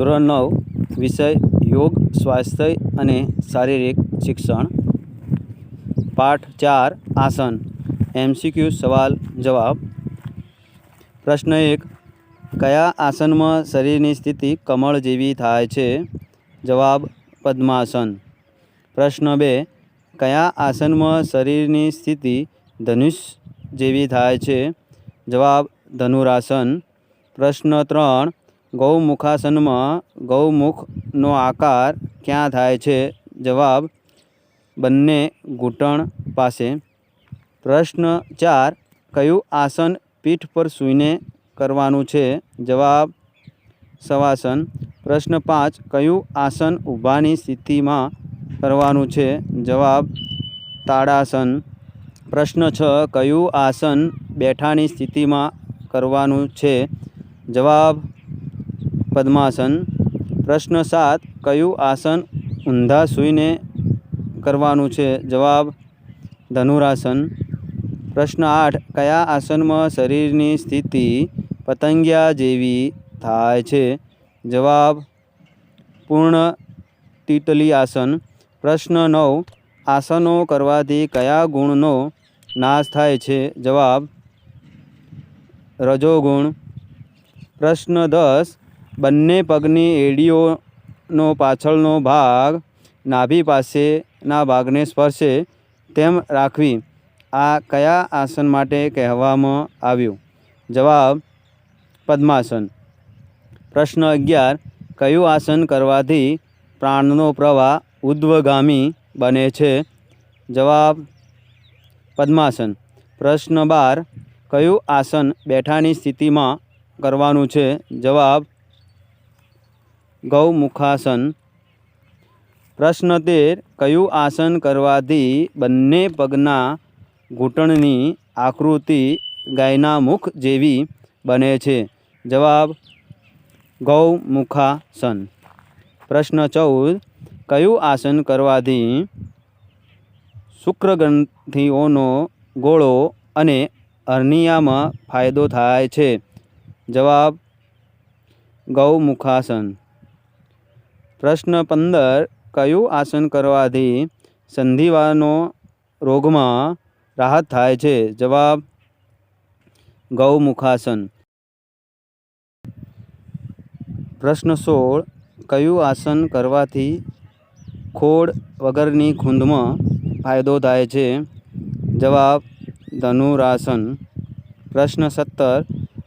ધોરણ નવ, વિષય, યોગ, સ્વાસ્થ્ય અને શારીરિક શિક્ષણ. પાઠ ચાર, આસન. એમસીક્યુ સવાલ, જવાબ. પ્રશ્ન એક, કયા આસનમાં શરીરની સ્થિતિ કમળ જેવી થાય છે? જવાબ, પદ્માસન. પ્રશ્ન બે, કયા આસનમાં શરીરની સ્થિતિ ધનુષ જેવી થાય છે? જવાબ, ધનુરાસન. પ્રશ્ન ત્રણ ગૌમુખાસનમાં ગૌમુખનો આકાર ક્યાં થાય છે? જવાબ બંને ઘૂંટણ પાસે. પ્રશ્ન ચાર, કયું આસન પીઠ પર સૂઈને કરવાનું છે? જવાબ શવાસન પ્રશ્ન પાંચ, કયું આસન ઊભાની સ્થિતિમાં કરવાનું છે? જવાબ તાડાસન પ્રશ્ન છ, કયું આસન બેઠાની સ્થિતિમાં કરવાનું છે? જવાબ પદ્માસન, પ્રશ્ન સાત, કયું આસન ઊંધા સૂઈને કરવાનું છે? જવાબ, ધનુરાસન. પ્રશ્ન આઠ, કયા આસનમાં શરીરની સ્થિતિ પતંગિયા જેવી થાય છે? જવાબ, પૂર્ણ ટીટલી આસન પ્રશ્ન નવ, આસનો કરવાથી કયા ગુણનો નાશ થાય છે? જવાબ, રજોગુણ. પ્રશ્ન દસ બંને પગની એડીઓનો પાછળનો ભાગ નાભી પાસેના ભાગને સ્પર્શે તેમ રાખવી આ કયા આસન માટે કહેવામાં આવ્યું? જવાબ, પદ્માસન. પ્રશ્ન અગિયાર, કયું આસન કરવાથી પ્રાણનો પ્રવાહ ઉદ્ધવગામી બને છે? જવાબ, પદ્માસન. પ્રશ્ન બાર, કયું આસન બેઠાની સ્થિતિમાં કરવાનું છે? જવાબ ગૌમુખાસન. પ્રશ્ન તેર કયું આસન કરવાથી બંને પગના ઘૂંટણની આકૃતિ ગાયના મુખ જેવી બને છે? જવાબ, ગૌમુખાસન. પ્રશ્ન ચૌદ, કયું આસન કરવાથી શુક્રગ્રંથિઓનો ગોળો અને હર્નિયામાં ફાયદો થાય છે? જવાબ, ગૌમુખાસન. પ્રશ્ન પંદર, કયું આસન કરવાથી સંધિવાનો રોગમાં રાહત થાય છે? જવાબ, ગૌમુખાસન. પ્રશ્ન સોળ, કયું આસન કરવાથી ખોડ વગરની ખૂંદમાં ફાયદો થાય છે? જવાબ, ધનુરાસન. પ્રશ્ન સત્તર,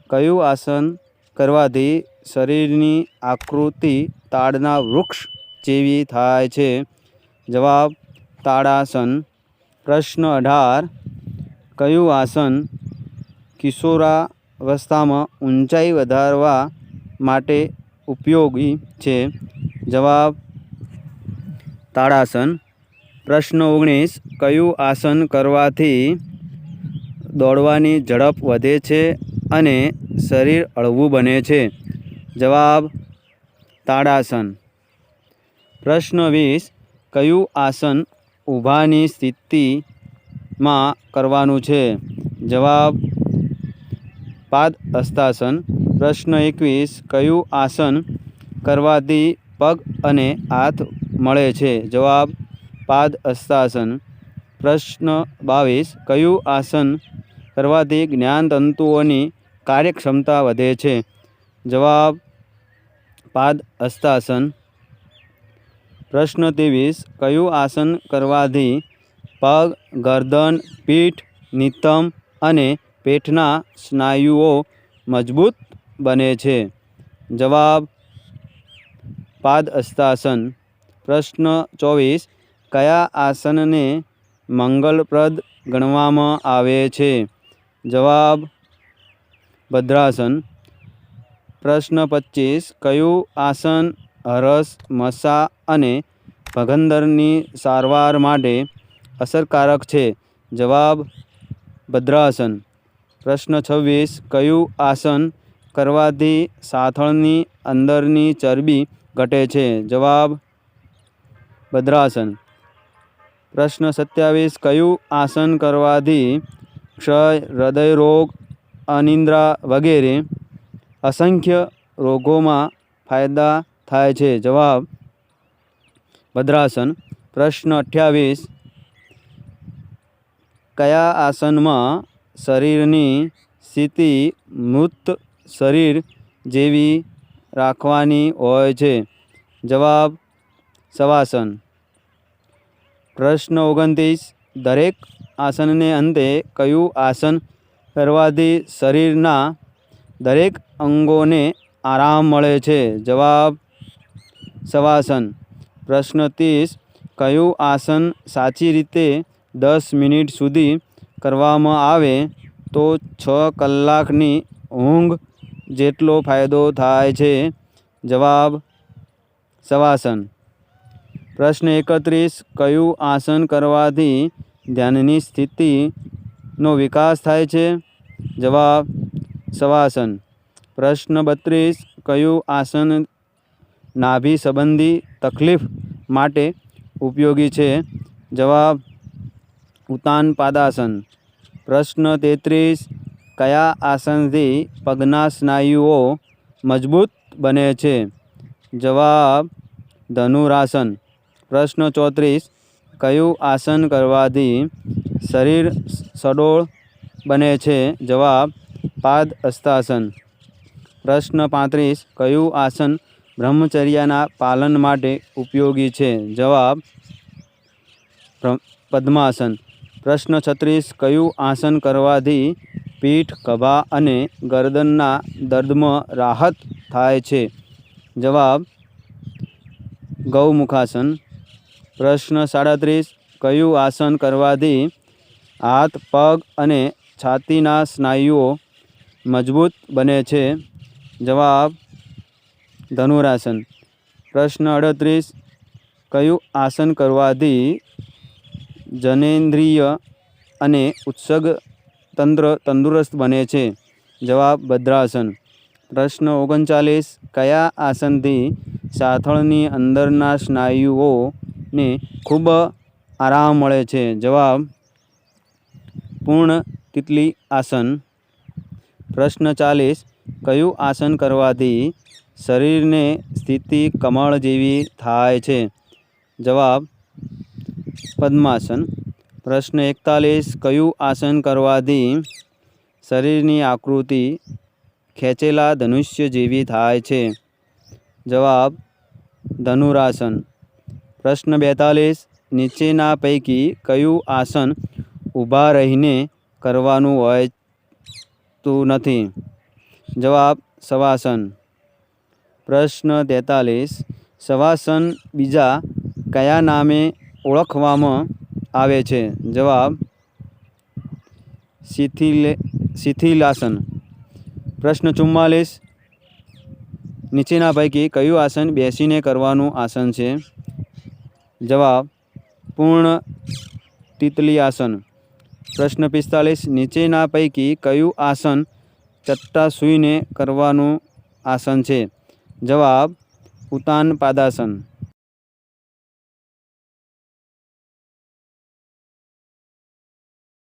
કયું આસન કરવાથી શરીરની આકૃતિ તાડના વૃક્ષ જેવી થાય છે. જવાબ, તાડાસન. પ્રશ્ન અઢાર, કયું આસન કિશોરાવસ્થામાં ઊંચાઈ વધારવા માટે ઉપયોગી છે? જવાબ, તાડાસન. પ્રશ્ન ઓગણીસ, કયું આસન કરવાથી દોડવાની ઝડપ વધે છે અને શરીર હળવું બને છે? જવાબ તાડાસન. પ્રશ્ન વીસ, કયું આસન ઊભાની સ્થિતિમાં કરવાનું છે? જવાબ, પાદ હસ્તાસન પ્રશ્ન એકવીસ, કયું આસન કરવાથી પગ અને હાથ મળે છે? જવાબ, પાદ હસ્તાસન પ્રશ્ન બાવીસ, કયું આસન કરવાથી જ્ઞાનતંતુઓની કાર્યક્ષમતા વધે છે? જવાબ પાદ હસ્તાસન પ્રશ્ન ત્રેવીસ. કયું આસન કરવાથી પગ, ગરદન, પીઠ, નિતમ અને પેટના સ્નાયુઓ મજબૂત બને છે? જવાબ, પાદ હસ્તાસન પ્રશ્ન ચોવીસ. કયા આસનને મંગલપ્રદ ગણવામાં આવે છે? જવાબ, ભદ્રાસન. પ્રશ્ન પચીસ, કયું આસન હરસ, મસા અને ભગંદરની સારવાર માટે અસરકારક છે? જવાબ, ભદ્રાસન. પ્રશ્ન છવ્વીસ, કયું આસન કરવાથી સાથળની અંદરની ચરબી ઘટે છે? જવાબ, ભદ્રાસન. પ્રશ્ન સત્યાવીસ, કયું આસન કરવાથી ક્ષય, હૃદયરોગ, અનિદ્રા વગેરે અસંખ્ય રોગોમાં ફાયદા થાય છે. જવાબ ભદ્રાસન. પ્રશ્ન અઠ્યાવીસ. કયા આસનમાં શરીરની સ્થિતિ મૃત શરીર જેવી રાખવાની હોય છે? જવાબ શવાસન. પ્રશ્ન ઓગણત્રીસ. દરેક આસનને અંતે કયું આસન કરવાથી શરીરના દરેક અંગોને આરામ મળે છે. જવાબ શવાસન પ્રશ્ન ત્રીસ. કયું આસન સાચી રીતે દસ મિનિટ સુધી કરવામાં આવે તો છ કલાકની ઊંઘ જેટલો ફાયદો થાય છે? જવાબ શવાસન પ્રશ્ન એકત્રીસ. કયું આસન કરવાથી ધ્યાનની સ્થિતિનો વિકાસ થાય છે? જવાબ શવાસન પ્રશ્ન બત્રીસ, કયું આસન નાભી સંબંધી તકલીફ માટે ઉપયોગી છે? જવાબ ઉતાન પાદાસન. પ્રશ્ન તેત્રીસ, કયા આસનથી પગના સ્નાયુઓ મજબૂત બને છે? જવાબ, ધનુરાસન. પ્રશ્ન ચોત્રીસ, કયું આસન કરવાથી શરીર સડોળ બને છે? જવાબ પાદ હસ્તાસન પ્રશ્ન પાંત્રીસ, કયું આસન બ્રહ્મચર્યના પાલન માટે ઉપયોગી છે? જવાબ પદ્માસન. પ્રશ્ન છત્રીસ, કયું આસન કરવાથી પીઠ કભા અને ગરદનના દર્દમાં રાહત થાય છે? જવાબ, ગૌમુખાસન. પ્રશ્ન સાડત્રીસ, કયું આસન કરવાથી હાથ, પગ અને છાતીના સ્નાયુઓ મજબૂત બને છે. જવાબ ધનુરાસન. પ્રશ્ન અડત્રીસ. કયું આસન કરવાથી જનેન્દ્રિય અને ઉત્સગ તંત્ર તંદુરસ્ત બને છે? જવાબ ભદ્રાસન. પ્રશ્ન ઓગણચાલીસ. કયા આસનથી સાથળની અંદરના સ્નાયુઓને ખૂબ આરામ મળે છે? જવાબ પૂર્ણ તિતલી આસન. પ્રશ્ન ચાલીસ, કયું આસન કરવાથી શરીરને સ્થિતિ કમળ જેવી થાય છે? જવાબ, પદ્માસન. પ્રશ્ન એકતાલીસ, કયું આસન કરવાથી શરીરની આકૃતિ ખેંચેલા ધનુષ્ય જેવી થાય છે? જવાબ, ધનુરાસન. પ્રશ્ન બેતાલીસ, નીચેના પૈકી કયું આસન ઊભા રહીને કરવાનું હોય તું નથી. જવાબ શવાસન પ્રશ્ન તેતાલીસ. શવાસન બીજા કયા નામે ઓળખવામાં આવે છે? જવાબ શિથિલ, શિથિલાસન. પ્રશ્ન ચુમ્માલીસ. નીચેના પૈકી કયું આસન બેસીને કરવાનું આસન છે? જવાબ પૂર્ણ તિતલી આસન પ્રશ્ન પિસ્તાલીસ નીચેના પૈકી કયું આસન ચટ્ટા સૂઈને કરવાનું આસન છે? જવાબ ઉતાન પાદાસન.